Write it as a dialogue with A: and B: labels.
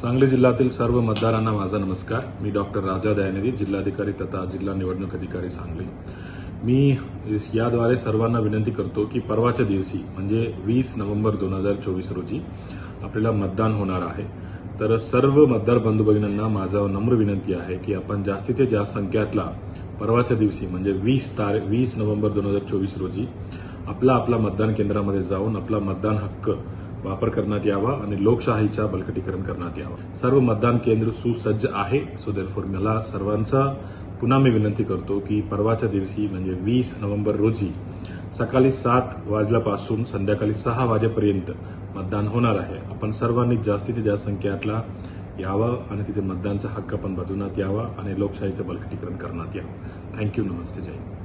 A: सांगली जिल्ह्यातील सर्व मतदारांना माझा नमस्कार. मी डॉक्टर राजा दयानिधी जिल्हाधिकारी तथा जिल्हा निवडणूक अधिकारी सांगली. मी याद्वारे सर्वांना विनंती करतो की परवाच्या दिवशी म्हणजे वीस नोव्हेंबर दोन हजार चोवीस रोजी आपल्याला मतदान होणार आहे. तर सर्व मतदार बंधू भगिनींना माझा नम्र विनंती आहे की आपण जास्तीच्या जास्त संख्यातला परवाच्या दिवशी म्हणजे वीस तारीख वीस नोव्हेंबर दोन हजार चोवीस रोजी आपला आपला मतदान केंद्रामध्ये जाऊन आपला मतदान हक्क वापर करण्यात यावा आणि लोकशाहीच्या बळकटीकरण करण्यात यावं. सर्व मतदान केंद्र सुसज्ज आहे. सो देरफोर मला सर्वांचा पुन्हा मी विनंती करतो की परवाच्या दिवशी म्हणजे वीस नोव्हेंबर रोजी सकाळी सात वाजल्यापासून संध्याकाळी सहा वाजेपर्यंत मतदान होणार आहे. आपण सर्वांनी जास्तीत जास्त संख्यातला यावं आणि तिथे मतदानचा हक्क पण बजवण्यात यावा आणि लोकशाहीचं बळकटीकरण करण्यात यावं. थँक्यू नमस्ते. जय हिंद.